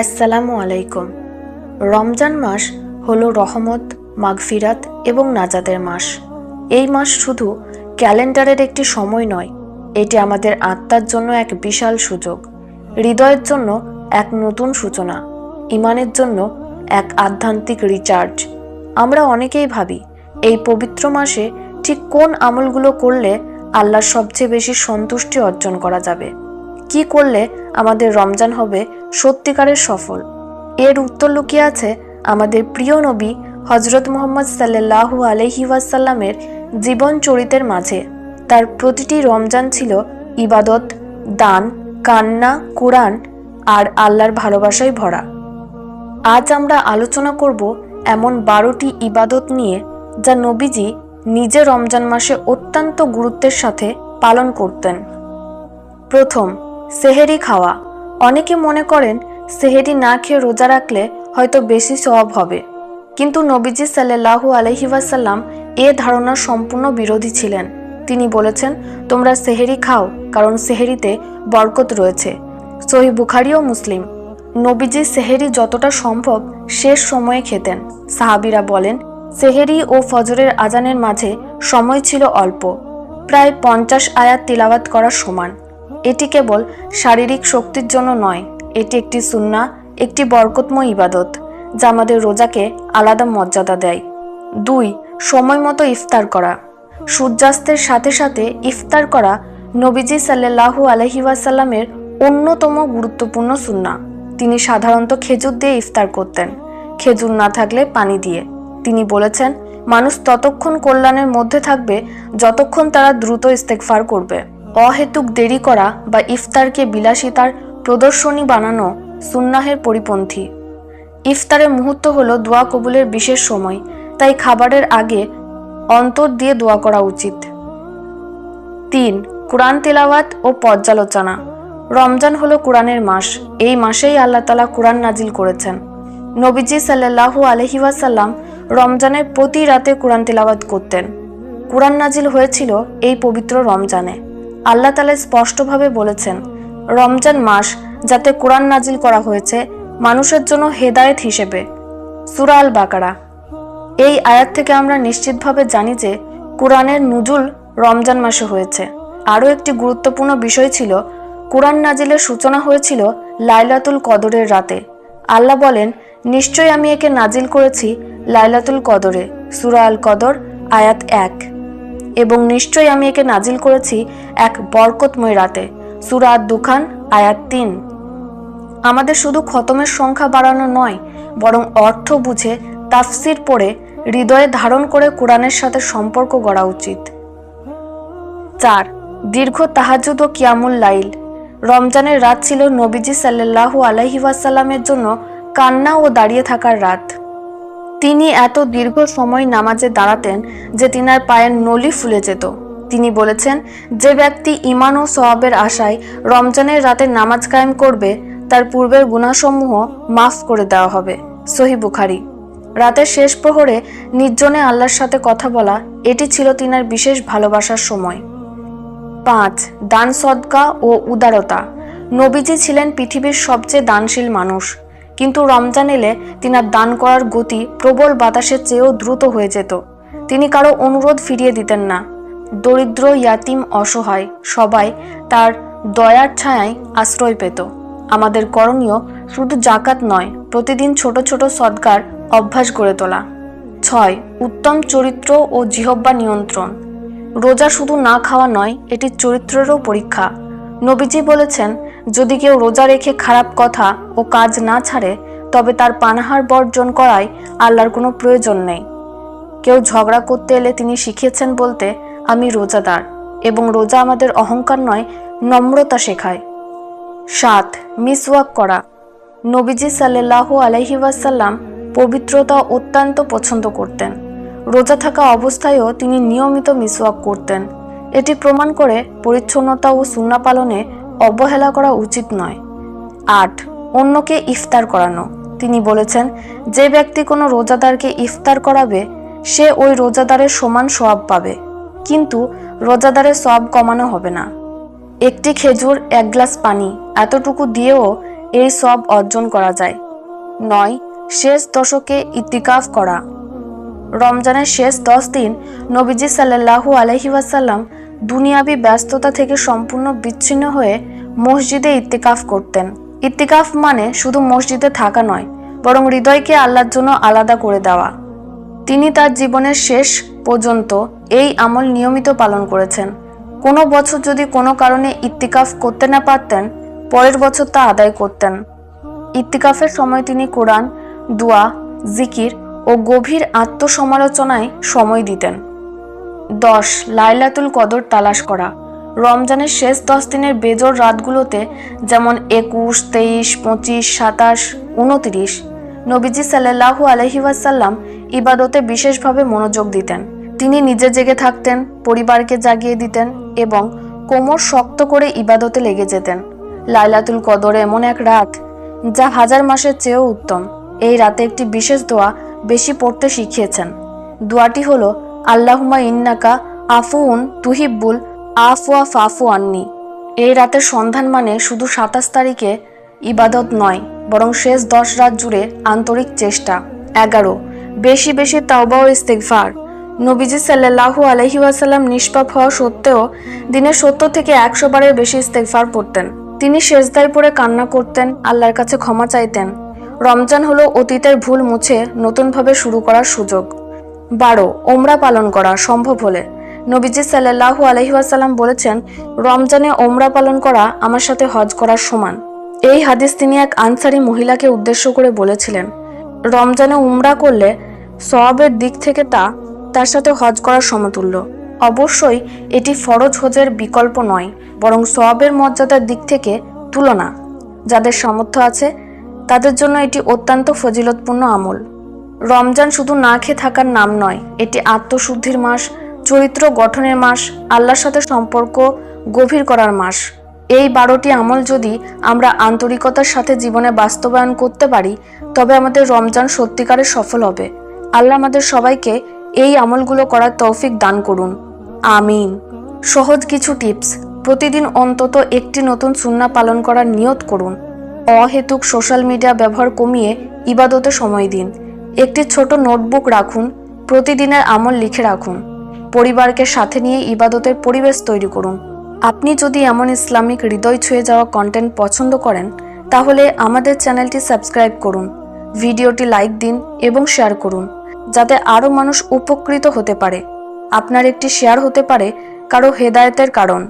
আসসালামু আলাইকুম। রমজান মাস হলো রহমত, মাগফিরাত এবং নাজাদের মাস। এই মাস শুধু ক্যালেন্ডারের একটি সময় নয়, এটি আমাদের আত্মার জন্য এক বিশাল সুযোগ। হৃদয়ের জন্য এক নতুন সূচনা, ইমানের জন্য এক আধ্যাত্মিক রিচার্জ। আমরা অনেকেই ভাবি, এই পবিত্র মাসে ঠিক কোন আমলগুলো করলে আল্লাহর সবচেয়ে বেশি সন্তুষ্টি অর্জন করা যাবে? কি করলে আমাদের রমজান হবে সত্যিকারের সফল? এর উত্তর লুকিয়ে আছে আমাদের প্রিয় নবী হজরত মোহাম্মদ সাল্লাহু আলহি ওয়াসাল্লামের জীবন চরিতের মাঝে। তার প্রতিটি রমজান ছিল ইবাদত, দান, কান্না, কোরআন আর আল্লাহর ভালোবাসায় ভরা। আজ আমরা আলোচনা করব এমন বারোটি ইবাদত নিয়ে যা নবীজি নিজে রমজান মাসে অত্যন্ত গুরুত্বের সাথে পালন করতেন। প্রথম সেহেরি খাওয়া। অনেকে মনে করেন সেহেরি না খেয়ে রোজা রাখলে হয়তো বেশি সওয়াব হবে। কিন্তু নবীজি সাল্লাহু আলহি ওয়াসাল্লাম এ ধারণার সম্পূর্ণ বিরোধী ছিলেন। তিনি বলেছেন, তোমরা সেহেরি খাও, কারণ সেহেরিতে বরকত রয়েছে। সহি বুখারি ও মুসলিম। নবীজি সেহেরি যতটা সম্ভব শেষ সময়ে খেতেন। সাহাবিরা বলেন, সেহেরি ও ফজরের আজানের মাঝে সময় ছিল অল্প। প্রায় পঞ্চাশ আয়াত তিলাওয়াত করার সমান। এটি কেবল শারীরিক শক্তির জন্য নয়, এটি একটি সুন্না, একটি বরকতময় ইবাদত, যা আমাদের রোজাকে আলাদা মর্যাদা দেয়। দুই, সময় মতো ইফতার করা। সূর্যাস্তের সাথে সাথে ইফতার করা নবীজি সাল্লাহু আলহি ওয়াসাল্লামের অন্যতম গুরুত্বপূর্ণ সুন্না। তিনি সাধারণত খেজুর দিয়ে ইফতার করতেন, খেজুর না থাকলে পানি দিয়ে। তিনি বলেছেন, মানুষ ততক্ষণ কল্যাণের মধ্যে থাকবে, যতক্ষণ তারা দ্রুত ইস্তেকফার করবে। অহেতুক দেরি করা বা ইফতারকে বিলাসিতার প্রদর্শনী বানানো সুন্নাহের পরিপন্থী। ইফতারের মুহূর্ত হল দোয়া কবুলের বিশেষ সময়, তাই খাবারের আগে অন্তর দিয়ে দোয়া করা উচিত। তিন, কোরআন তেলাওয়াত ও পর্যালোচনা। রমজান হলো কোরআনের মাস, এই মাসেই আল্লাহ তালা কোরআন নাজিল করেছেন। নবীজি সাল্লাহু আলহি ওয়াসাল্লাম রমজানের প্রতি রাতে কোরআন তেলাওয়াত করতেন। কোরআন নাজিল হয়েছিল এই পবিত্র রমজানে। আল্লাহ তালা স্পষ্টভাবে বলেছেন, রমজান মাস যাতে কোরআন নাজিল করা হয়েছে মানুষের জন্য হেদায়েত হিসেবে। সুরা আল বাকারা এই আয়াত থেকে আমরা নিশ্চিতভাবে জানি যে কোরআনের নুজুল রমজান মাসে হয়েছে। আরও একটি গুরুত্বপূর্ণ বিষয় ছিল, কোরআন নাজিলের সূচনা হয়েছিল লাইলাতুল কদরের রাতে। আল্লাহ বলেন, নিশ্চয়ই আমি একে নাজিল করেছি লাইলাতুল কদরে। সুরা আল কদর আয়াত এক। এবং নিশ্চয়ই আমি একে নাজিল করেছি এক বরকতময় রাতে। সুরা দুখান, আয়াত তিন। আমাদের শুধু খতমের সংখ্যা বাড়ানো নয়, বরং অর্থ বুঝে, তাফসির পড়ে, হৃদয়ে ধারণ করে কোরআনের সাথে সম্পর্ক গড়া উচিত। চার, দীর্ঘ তাহাজুদ ও কিয়ামুল লাইল। রমজানের রাত ছিল নবীজি সাল্লাল্লাহু আলাইহি ওয়াসাল্লামের জন্য কান্না ও দাঁড়িয়ে থাকার রাত। তিনি এত দীর্ঘ সময় নামাজে দাঁড়াতেন যে তিনার পায়ের নলি ফুলে যেত। তিনি বলেছেন, যে ব্যক্তি ইমান ও সওয়াবের আশায় রমজানের রাতে নামাজ কায়েম করবে, তার পূর্বের গুণাসমূহ মাফ করে দেওয়া হবে। সহি বুখারি। রাতের শেষ প্রহরে নির্জনে আল্লাহর সাথে কথা বলা, এটি ছিল তিনার বিশেষ ভালোবাসার সময়। পাঁচ, দান সদকা ও উদারতা। নবীজি ছিলেন পৃথিবীর সবচেয়ে দানশীল মানুষ। কিন্তু রমজান এলে তিনার দান করার গতি প্রবল বাতাসের চেয়েও দ্রুত হয়ে যেত। তিনি কারও অনুরোধ ফিরিয়ে দিতেন না। দরিদ্র, ইয়াতিম, অসহায় সবাই তার দয়ার ছায়ায় আশ্রয় পেত। আমাদের করণীয় শুধু জাকাত নয়, প্রতিদিন ছোট ছোট সদকার অভ্যাস গড়ে তোলা। ছয়, উত্তম চরিত্র ও জিহব্বা নিয়ন্ত্রণ। রোজা শুধু না খাওয়া নয়, এটি চরিত্রেরও পরীক্ষা। নবীজি বলেছেন যদি কেউ রোজা রেখে খারাপ কথা ও কাজ না ছাড়ে, তবে তার পানাহার বর্জন করায় আল্লাহর কোনো প্রয়োজন নেই। কেউ ঝগড়া করতে এলে তিনি শিখিয়েছেন বলতে, আমি রোজাদার এবং রোজা আমাদের অহংকার নয়, নম্রতা শেখায়। সাত, মিসওয়াক করা। নবীজি সাল্লাল্লাহু আলহি ওয়াসাল্লাম পবিত্রতা অত্যন্ত পছন্দ করতেন। রোজা থাকা অবস্থায়ও তিনি নিয়মিত মিসওয়াক করতেন। এটি প্রমাণ করে পরিচ্ছন্নতা ও সুন্না পালনে অবহেলা করা উচিত নয়। আট, অন্যকে ইফতার করানো। তিনি বলেছেন, যে ব্যক্তি কোনো রোজাদারকে ইফতার করাবে, সে ওই রোজাদারের সমান সওয়াব পাবে। কিন্তু রোজাদারের সওয়াব কমানো হবে না। একটি খেজুর এক গ্লাস পানি এতটুকু দিয়েও এই সব অর্জন করা যায়। নয়, শেষ দশকে ইতিকাফ করা। রমজানের শেষ দশ দিন নবীজি সাল্লাহু আলহি ওয়াসাল্লাম দুনিয়াবি ব্যস্ততা থেকে সম্পূর্ণ বিচ্ছিন্ন হয়ে মসজিদে ইত্তিকাফ করতেন। ইত্তিকাফ মানে শুধু মসজিদে থাকা নয়, বরং হৃদয়কে আল্লাহর জন্য আলাদা করে দেওয়া। তিনি তার জীবনের শেষ পর্যন্ত এই আমল নিয়মিত পালন করেছেন। কোনো বছর যদি কোনো কারণে ইত্তিকাফ করতে না পারতেন, পরের বছর তা আদায় করতেন। ইত্তিকাফের সময় তিনি কোরআন, দোয়া, জিকির ও গভীর আত্মসমালোচনায় সময় দিতেন। দশ, লাইলাতুল কদর তালাশ করা। রমজানের শেষ দশ দিনের বেজর রাতগুলোতে যেমন একুশ, তেইশ, পঁচিশ, সাতাশ, উনত্রিশ, নবীজি সাল্লাহু আলহি ওয়াসাল্লাম ইবাদতে বিশেষভাবে মনোযোগ দিতেন। তিনি নিজে জেগে থাকতেন, পরিবারকে জাগিয়ে দিতেন এবং কোমর শক্ত করে ইবাদতে লেগে যেতেন। লাইলাতুল কদর এমন এক রাত যা হাজার মাসের চেয়েও উত্তম। এই রাতে একটি বিশেষ দোয়া বেশি পড়তে শিখিয়েছেন। দোয়াটি হলো আল্লাহুমা ইন্নাকা আফুউন তুহিব্বুল আফওয়া ফাফু আন্নি। এই রাতের সন্ধান মানে শুধু সাতাশ তারিখে ইবাদত নয়, বরং শেষ দশ রাত জুড়ে আন্তরিক চেষ্টা। এগারো, বেশি বেশি তাওবা ও নবীজি সাল্লাহু আলহি ওয়াসাল্লাম নিষ্পাপ হওয়া সত্ত্বেও দিনে সত্তর থেকে একশো বারের বেশি ইস্তেকফার পড়তেন। তিনি শেষদায় পড়ে কান্না করতেন, আল্লাহর কাছে ক্ষমা চাইতেন। রমজান হলো অতীতের ভুল মুছে নতুনভাবে শুরু করার সুযোগ। বারো, ওমরা পালন করা সম্ভব হলে। নবীজি সাল্লাহু আলহিহাসাল্লাম বলেছেন, রমজানে ওমরা পালন করা আমার সাথে হজ করার সমান। এই হাদিস তিনি এক আনসারি মহিলাকে উদ্দেশ্য করে বলেছিলেন, রমজানে উমরা করলে সওয়াবের দিক থেকে তা তার সাথে হজ করার সমতুল্য। অবশ্যই এটি ফরজ হজের বিকল্প নয়, বরং সওয়াবের মর্যাদার দিক থেকে তুলনা। যাদের সামর্থ্য আছে, তাদের জন্য এটি অত্যন্ত ফজিলতপূর্ণ আমল। রমজান শুধু না খেয়ে থাকার নাম নয়, এটি আত্মশুদ্ধির মাস, চরিত্র গঠনের মাস, আল্লাহর সাথে সম্পর্ক গভীর করার মাস। এই বারোটি আমল যদি আমরা আন্তরিকতার সাথে জীবনে বাস্তবায়ন করতে পারি, তবে আমাদের রমজান সত্যিকারে সফল হবে। আল্লাহ আমাদের সবাইকে এই আমলগুলো করার তৌফিক দান করুন। আমিন। সহজ কিছু টিপস। প্রতিদিন অন্তত একটি নতুন সুন্না পালন করার নিয়ত করুন। অহেতুক সোশ্যাল মিডিয়া ব্যবহার কমিয়ে ইবাদতে সময় দিন। একটি ছোট নোটবুক রাখুন, প্রতিদিনের আমল লিখে রাখুন, পরিবারকে সাথে নিয়ে ইবাদতের পরিবেশ তৈরি করুন। আপনি যদি এমন ইসলামিক হৃদয় ছুঁয়ে যাওয়া কন্টেন্ট পছন্দ করেন, তাহলে আমাদের চ্যানেলটি সাবস্ক্রাইব করুন, ভিডিওটি লাইক দিন এবং শেয়ার করুন, যাতে আরও মানুষ উপকৃত হতে পারে। আপনার একটি শেয়ার হতে পারে কারও হেদায়েতের কারণ।